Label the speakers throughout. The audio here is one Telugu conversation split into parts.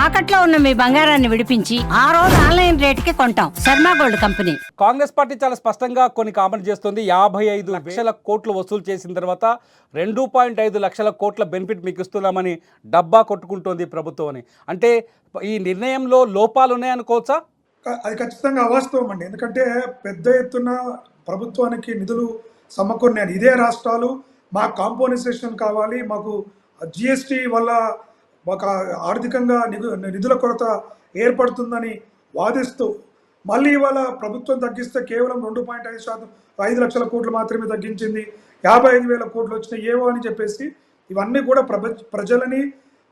Speaker 1: తాకట్లో ఉన్న మీ బంగారాన్ని విడిపించి ఆ రోజు ఆన్లైన్ రేటుకి కొంటాం. Sharma gold company.
Speaker 2: Congress party చాలా స్పష్టంగా కొన్ని కామెంట్ చేస్తుంది. యాభై ఐదు లక్షల కోట్లు వసూలు చేసిన తర్వాత రెండు పాయింట్ ఐదు లక్షల కోట్ల బెనిఫిట్ మీకు ఇస్తున్నామని డబ్బా కొట్టుకుంటోంది ప్రభుత్వం అని. అంటే ఈ నిర్ణయంలో లోపాలు ఉన్నాయనుకోవచ్చా
Speaker 3: అది ఖచ్చితంగా అవాస్తవం అండి. ఎందుకంటే పెద్ద ఎత్తున ప్రభుత్వానికి నిధులు సమకూరినాయి. ఇదే రాష్ట్రాలు మా కాంపోనైజేషన్ కావాలి మాకు జిఎస్టి వల్ల ఒక ఆర్థికంగా నిధుల కొరత ఏర్పడుతుందని వాదిస్తూ మళ్ళీ ఇవాళ ప్రభుత్వం తగ్గిస్తే కేవలం రెండు పాయింట్ ఐదు శాతం ఐదు లక్షల కోట్లు మాత్రమే తగ్గించింది. యాభై ఐదు వేల కోట్లు వచ్చినాయి ఏవో అని చెప్పేసి ఇవన్నీ కూడా ప్రభ ప్రజలని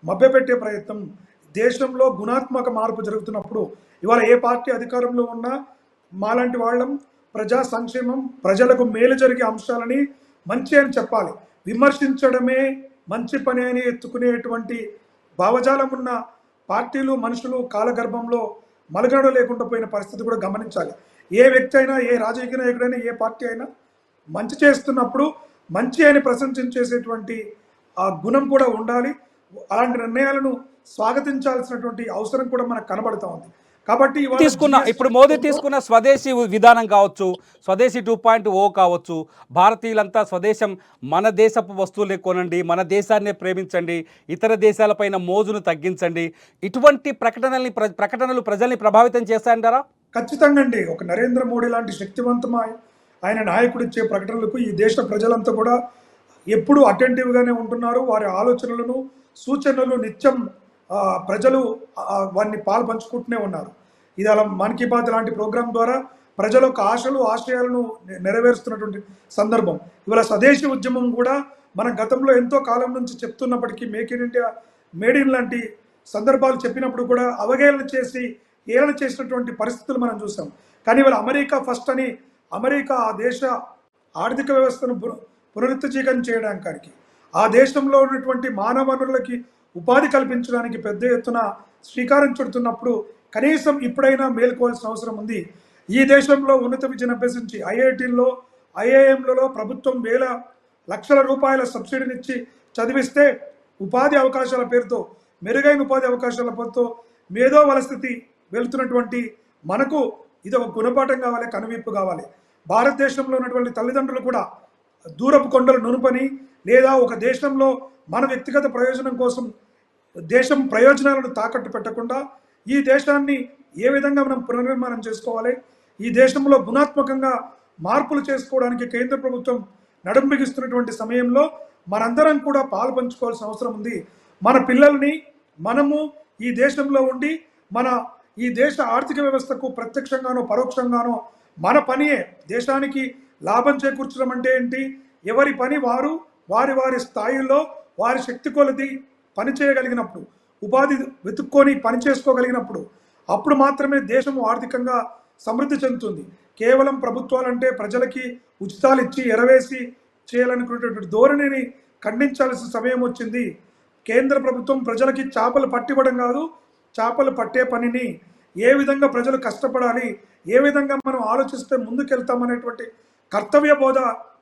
Speaker 3: మభ్యపెట్టే ప్రయత్నం. దేశంలో గుణాత్మక మార్పు జరుగుతున్నప్పుడు ఇవాళ ఏ పార్టీ అధికారంలో ఉన్నా మాలాంటి వాళ్ళం ప్రజా సంక్షేమం ప్రజలకు మేలు జరిగే అంశాలని మంచి అని చెప్పాలి. విమర్శించడమే మంచి పని అని ఎత్తుకునేటువంటి భావజాలం ఉన్న పార్టీలు మనుషులు కాలగర్భంలో మలగడ లేకుండా పోయిన పరిస్థితి కూడా గమనించాలి. ఏ వ్యక్తి అయినా ఏ రాజకీయ నాయకుడైనా ఏ పార్టీ అయినా మంచి చేస్తున్నప్పుడు మంచి అని ప్రశంసించేసేటువంటి ఆ గుణం కూడా ఉండాలి. అలాంటి నిర్ణయాలను స్వాగతించాల్సినటువంటి అవసరం కూడా మనకు కనబడుతూ ఉంది. కాబట్టి
Speaker 2: తీసుకున్న ఇప్పుడు మోదీ తీసుకున్న స్వదేశీ విధానం కావచ్చు స్వదేశీ టూ పాయింట్ ఓ కావచ్చు భారతీయులంతా స్వదేశం మన దేశపు వస్తువులే కొనండి మన దేశాన్నే ప్రేమించండి ఇతర దేశాలపైన మోజును తగ్గించండి. ఇటువంటి ప్రకటనల్ని ప్ర- ప్రకటనలు ప్రజల్ని ప్రభావితం చేస్తాయంటారా?
Speaker 3: ఖచ్చితంగా అండి. ఒక నరేంద్ర మోడీ లాంటి శక్తివంతమైన ఆయన నాయకుడు ఇచ్చే ప్రకటనలకు ఈ దేశ ప్రజలంతా కూడా ఎప్పుడూ అటెంటివ్గానే ఉంటున్నారు. వారి ఆలోచనలను సూచనలు నిత్యం ప్రజలు వారిని పాలు పంచుకుంటూనే ఉన్నారు. ఇది అలా మన్ కీ బాత్ లాంటి ప్రోగ్రాం ద్వారా ప్రజల యొక్క ఆశలు ఆశయాలను నెరవేరుస్తున్నటువంటి సందర్భం. ఇవాళ స్వదేశీ ఉద్యమం కూడా మన గతంలో ఎంతో కాలం నుంచి చెప్తున్నప్పటికీ make in India made in లాంటి సందర్భాలు చెప్పినప్పుడు కూడా అవహేళన చేసి ఏలన చేసినటువంటి పరిస్థితులు మనం చూసాం. కానీ ఇవాళ అమెరికా ఫస్ట్ అని అమెరికా ఆ దేశ ఆర్థిక వ్యవస్థను పున- చేయడానికి ఆ దేశంలో ఉన్నటువంటి మానవ వనరులకి ఉపాధి కల్పించడానికి పెద్ద ఎత్తున శ్రీకారం చుడుతున్నప్పుడు కనీసం ఇప్పుడైనా మేల్కోవాల్సిన అవసరం ఉంది. ఈ దేశంలో ఉన్నత విద్యను అభ్యసించి ఐఐటీల్లో ఐఐఎంలలో ప్రభుత్వం వేల లక్షల రూపాయల సబ్సిడీనిచ్చి చదివిస్తే ఉపాధి అవకాశాల పేరుతో మెరుగైన ఉపాధి అవకాశాల పేరుతో మేధో వలస్థితి వెళుతున్నటువంటి మనకు ఇది ఒక గుణపాఠం కావాలి కనువిప్పు కావాలి. భారతదేశంలో ఉన్నటువంటి తల్లిదండ్రులు కూడా దూరపు కొండలు నునుపని లేదా ఒక దేశంలో మన వ్యక్తిగత ప్రయోజనం కోసం దేశం ప్రయోజనాలను తాకట్టు పెట్టకుండా ఈ దేశాన్ని ఏ విధంగా మనం పునర్నిర్మాణం చేసుకోవాలి? ఈ దేశంలో గుణాత్మకంగా మార్పులు చేసుకోవడానికి కేంద్ర ప్రభుత్వం నడుంబిగిస్తున్నటువంటి సమయంలో మనందరం కూడా పాలు పంచుకోవాల్సిన అవసరం ఉంది. మన పిల్లల్ని మనము ఈ దేశంలో ఉండి మన ఈ దేశ ఆర్థిక వ్యవస్థకు ప్రత్యక్షంగానో పరోక్షంగానో మన పనియే. దేశానికి లాభం చేకూర్చడం అంటే ఏంటి? ఎవరి పని వారు వారి వారి స్థాయిలో వారి శక్తి కొలది పని చేయగలిగినప్పుడు ఉపాధి వెతుక్కొని పని చేసుకోగలిగినప్పుడు అప్పుడు మాత్రమే దేశము ఆర్థికంగా సమృద్ధి చెందుతుంది. కేవలం ప్రభుత్వాలంటే ప్రజలకి ఉచితాలు ఇచ్చి ఎరవేసి చేయాలనుకునేటువంటి ధోరణిని ఖండించాల్సిన సమయం వచ్చింది. కేంద్ర ప్రభుత్వం ప్రజలకి చేపలు పట్టివ్వడం కాదు చేపలు పట్టే పనిని ఏ విధంగా ప్రజలు కష్టపడాలి ఏ విధంగా మనం ఆలోచిస్తే ముందుకెళ్తామనేటువంటి కర్తవ్య బోధ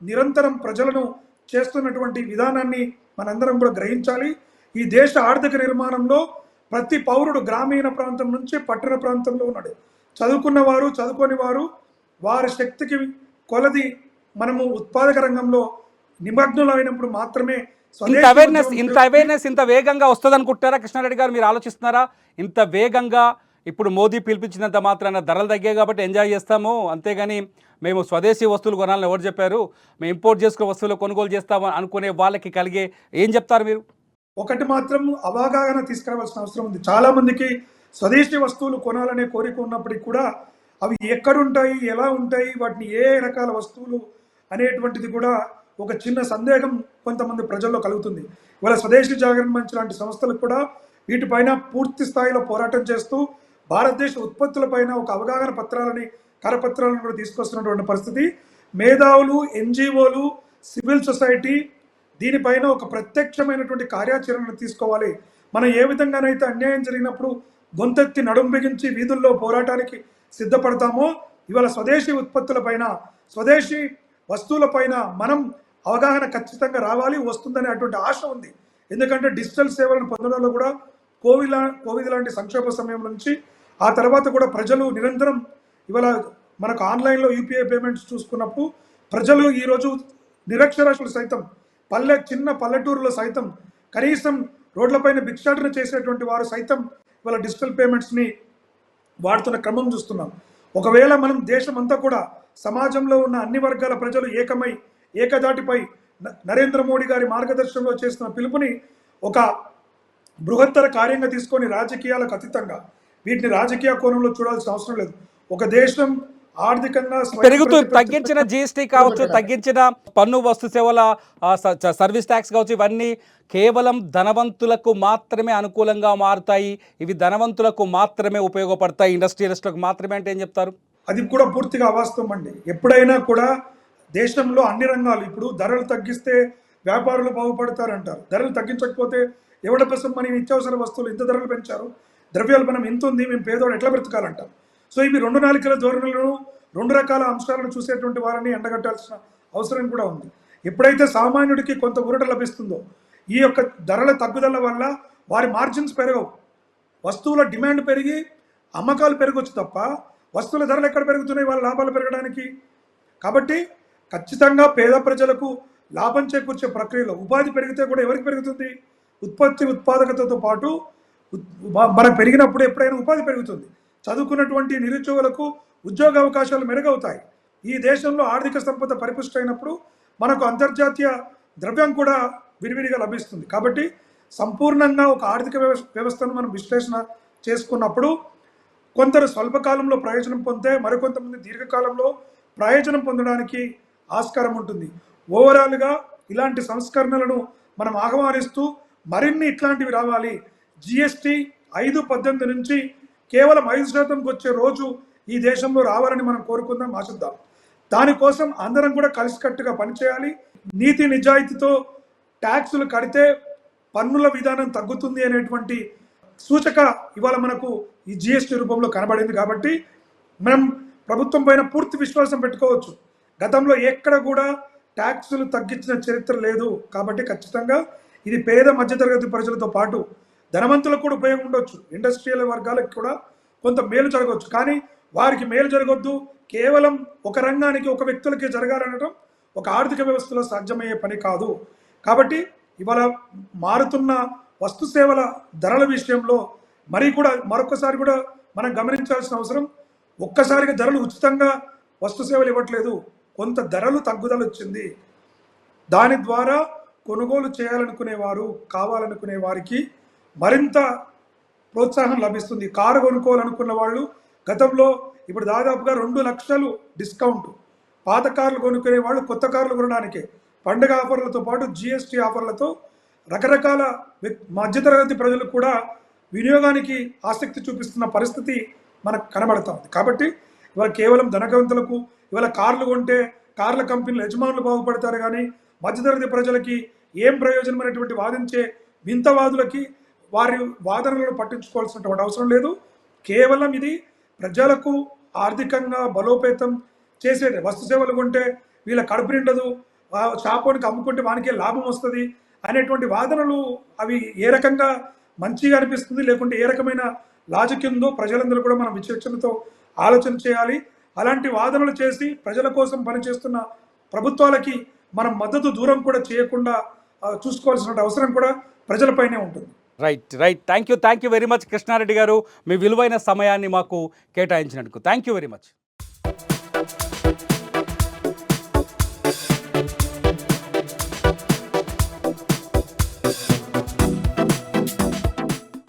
Speaker 3: నిరంతరం ప్రజలను చేస్తున్నటువంటి విధానాన్ని మనందరం కూడా గ్రహించాలి. ఈ దేశ ఆర్థిక నిర్మాణంలో ప్రతి పౌరుడు గ్రామీణ ప్రాంతం నుంచి పట్టణ ప్రాంతంలో ఉన్నాడు. చదువుకున్న వారు చదువుకోని వారు వారి శక్తికి కొలది మనము ఉత్పాదక రంగంలో నిమగ్నులైనప్పుడు మాత్రమే
Speaker 2: ఇంత అవేర్నెస్ ఇంత అవేర్నెస్ ఇంత వేగంగా వస్తుంది అనుకుంటారా కృష్ణారెడ్డి గారు మీరు ఆలోచిస్తున్నారా? ఇంత వేగంగా ఇప్పుడు మోదీ పిలిపించినంత మాత్రాన ధరలు తగ్గాయి కాబట్టి ఎంజాయ్ చేస్తాము. అంతేగాని మేము స్వదేశీ వస్తువులు కొనాలని ఎవరు చెప్పారు? మేము ఇంపోర్ట్ చేసుకునే వస్తువులు కొనుగోలు చేస్తాము అనుకునే వాళ్ళకి కలిగే ఏం చెప్తారు మీరు?
Speaker 3: ఒకటి మాత్రం అవగాహన తీసుకురావాల్సిన అవసరం ఉంది. చాలా మందికి స్వదేశీ వస్తువులు కొనాలనే కోరిక ఉన్నప్పటికీ కూడా అవి ఎక్కడుంటాయి ఎలా ఉంటాయి వాటిని ఏ రకాల వస్తువులు అనేటువంటిది కూడా ఒక చిన్న సందేహం కొంతమంది ప్రజల్లో కలుగుతుంది. ఇవాళ స్వదేశీ జాగరణ మంచి లాంటి సంస్థలు కూడా వీటిపైన పూర్తి స్థాయిలో పోరాటం చేస్తూ భారతదేశ ఉత్పత్తులపైన ఒక అవగాహన పత్రాలని కరపత్రాలను కూడా తీసుకొస్తున్నటువంటి పరిస్థితి. మేధావులు ఎన్జిఓలు సివిల్ సొసైటీ దీనిపైన ఒక ప్రత్యక్షమైనటువంటి కార్యాచరణ తీసుకోవాలి. మనం ఏ విధంగానైతే అన్యాయం జరిగినప్పుడు గొంతెత్తి నడుం బిగించి వీధుల్లో పోరాటానికి సిద్ధపడతామో ఇవాళ స్వదేశీ ఉత్పత్తులపైన స్వదేశీ వస్తువులపైన మనం అవగాహన ఖచ్చితంగా రావాలి వస్తుందనే అటువంటి ఆశ ఉంది. ఎందుకంటే డిజిటల్ సేవలను పొందడంలో కూడా కోవిడ్ కోవిడ్ లాంటి సంక్షోభ సమయం నుంచి ఆ తర్వాత కూడా ప్రజలు నిరంతరం ఇవాళ మనకు ఆన్లైన్లో యూపీఐ పేమెంట్స్ చూసుకున్నప్పుడు ప్రజలు ఈరోజు నిరక్షరాస్యులు సైతం పల్లె చిన్న పల్లెటూరులో సైతం కనీసం రోడ్లపైన భిక్షాటన చేసేటువంటి వారు సైతం ఇవాళ డిజిటల్ పేమెంట్స్ని వాడుతున్న క్రమం చూస్తున్నాం. ఒకవేళ మనం దేశం అంతా కూడా సమాజంలో ఉన్న అన్ని వర్గాల ప్రజలు ఏకమై ఏకదాటిపై న- నరేంద్ర మోడీ గారి మార్గదర్శనంలో చేస్తున్న పిలుపుని ఒక బృహత్తర కార్యంగా తీసుకొని రాజకీయాలకు అతీతంగా వీటిని రాజకీయ కోణంలో చూడాల్సిన అవసరం లేదు. ఒక దేశం ఆర్థికంగా
Speaker 2: పెరుగుతూ తగ్గించిన జిఎస్టీ కావచ్చు తగ్గించిన పన్ను వస్తు సేవల సర్వీస్ ట్యాక్స్ కావచ్చు ఇవన్నీ కేవలం ధనవంతులకు మాత్రమే అనుకూలంగా మారుతాయి. ఇవి ధనవంతులకు మాత్రమే ఉపయోగపడతాయి. ఇండస్ట్రియలిస్టులకు మాత్రమే అంటే ఏం చెప్తారు?
Speaker 3: అది కూడా పూర్తిగా అవాస్తవం అండి. ఎప్పుడైనా కూడా దేశంలో అన్ని రంగాలు ఇప్పుడు ధరలు తగ్గిస్తే వ్యాపారులు బాగుపడతారంటారు. ధరలు తగ్గించకపోతే ఎవడ కోసం మన నిత్యావసర వస్తువులు ఇంత ధరలు పెంచారు? ద్రవ్యోల్బణం ఎంత ఉంది? మేము పేదోడు ఎట్లా బ్రతకాలంటాం? సో ఇవి రెండు నాలుకల ధోరణులను రెండు రకాల అంశాలను చూసేటువంటి వారిని ఎండగట్టాల్సిన అవసరం కూడా ఉంది. ఎప్పుడైతే సామాన్యుడికి కొంత ఊరట లభిస్తుందో ఈ యొక్క ధరల తగ్గుదల వల్ల వారి మార్జిన్స్ పెరగవు. వస్తువుల డిమాండ్ పెరిగి అమ్మకాలు పెరగవచ్చు తప్ప వస్తువుల ధరలు ఎక్కడ పెరుగుతున్నాయి? వాళ్ళ లాభాలు పెరగడానికి. కాబట్టి ఖచ్చితంగా పేద ప్రజలకు లాభం చేకూర్చే ప్రక్రియలో ఉపాధి పెరిగితే కూడా ఎవరికి పెరుగుతుంది? ఉత్పత్తి ఉత్పాదకతతో పాటు మనం మనకు పెరిగినప్పుడు ఎప్పుడైనా ఉపాధి పెరుగుతుంది. చదువుకున్నటువంటి నిరుద్యోగులకు ఉద్యోగ అవకాశాలు మెరుగవుతాయి. ఈ దేశంలో ఆర్థిక సంపద పరిపుష్టమైనప్పుడు మనకు అంతర్జాతీయ ద్రవ్యం కూడా విరివిరిగా లభిస్తుంది. కాబట్టి సంపూర్ణంగా ఒక ఆర్థిక వ్యవస్థ వ్యవస్థను మనం విశ్లేషణ చేసుకున్నప్పుడు కొందరు స్వల్పకాలంలో ప్రయోజనం పొందితే మరికొంతమంది దీర్ఘకాలంలో ప్రయోజనం పొందడానికి ఆస్కారం ఉంటుంది. ఓవరాల్గా ఇలాంటి సంస్కరణలను మనం ఆహ్వానిస్తూ మరిన్ని ఇట్లాంటివి రావాలి. జిఎస్టి ఐదు పద్దెనిమిది నుంచి కేవలం ఐదు శాతంకి వచ్చే రోజు ఈ దేశంలో రావాలని మనం కోరుకుందాం ఆశిద్దాం. దానికోసం అందరం కూడా కలిసికట్టుగా పనిచేయాలి. నీతి నిజాయితీతో ట్యాక్సులు కడితే పన్నుల విధానం తగ్గుతుంది అనేటువంటి సూచక ఇవాళ మనకు ఈ జిఎస్టీ రూపంలో కనబడింది కాబట్టి మనం ప్రభుత్వం పైన పూర్తి విశ్వాసం పెట్టుకోవచ్చు. గతంలో ఎక్కడ కూడా ట్యాక్సులు తగ్గించిన చరిత్ర లేదు కాబట్టి ఖచ్చితంగా ఇది పేద మధ్యతరగతి ప్రజలతో పాటు ధనవంతులకు కూడా ఉపయోగం ఉండొచ్చు. ఇండస్ట్రియల్ వర్గాలకు కూడా కొంత మేలు జరగవచ్చు. కానీ వారికి మేలు జరగొద్దు. కేవలం ఒక రంగానికి ఒక వ్యక్తులకే జరగాలనడం ఒక ఆర్థిక వ్యవస్థలో సాధ్యమయ్యే పని కాదు. కాబట్టి ఇవాళ మారుతున్న వస్తు సేవల ధరల విషయంలో మరి కూడా మరొకసారి కూడా మనం గమనించాల్సిన అవసరం. ఒక్కసారిగా ధరలు ఉచితంగా వస్తు సేవలు ఇవ్వట్లేదు. కొంత ధరలు తగ్గుదల వచ్చింది. దాని ద్వారా కొనుగోలు చేయాలనుకునే వారు కావాలనుకునే వారికి మరింత ప్రోత్సాహం లభిస్తుంది. కారు కొనుక్కోవాలనుకున్న వాళ్ళు గతంలో ఇప్పుడు దాదాపుగా రెండు లక్షలు డిస్కౌంట్ పాత కార్లు కొనుక్కునే వాళ్ళు కొత్త కార్లు కొనడానికి. పండుగ ఆఫర్లతో పాటు జిఎస్టీ ఆఫర్లతో రకరకాల మధ్యతరగతి ప్రజలు కూడా వినియోగానికి ఆసక్తి చూపిస్తున్న పరిస్థితి మనకు కనబడతా ఉంది. కాబట్టి ఇవాళ కేవలం ధనవంతులకు ఇవాళ కార్లు కొంటే కార్ల కంపెనీల యజమానులు బాగుపడతారు కానీ మధ్యతరగతి ప్రజలకి ఏం ప్రయోజనం అనేటువంటి వాదించే వింతవాదులకి వారి వాదనలను పట్టించుకోవాల్సినటువంటి అవసరం లేదు. కేవలం ఇది ప్రజలకు ఆర్థికంగా బలోపేతం చేసే వస్తు సేవలు కొంటే వీళ్ళ కడుపు నిండదు. షాపోనికి అమ్ముకుంటే వానికే లాభం వస్తుంది అనేటువంటి వాదనలు అవి ఏ రకంగా మంచిగా అనిపిస్తుంది లేకుంటే ఏ రకమైన లాజిక్ ఉందో ప్రజలందరూ కూడా మనం విచక్షణతో ఆలోచన చేయాలి. అలాంటి వాదనలు చేసి ప్రజల కోసం పనిచేస్తున్న ప్రభుత్వాలకి మనం మద్దతు దూరం కూడా చేయకుండా చూసుకోవాల్సిన అవసరం కూడా ప్రజలపైనే ఉంటుంది.
Speaker 2: Right right. Thank you thank you very much Krishna Reddy garu. మీ విలువైన సమయాన్ని మాకు కేటాయించినందుకు. Thank you very much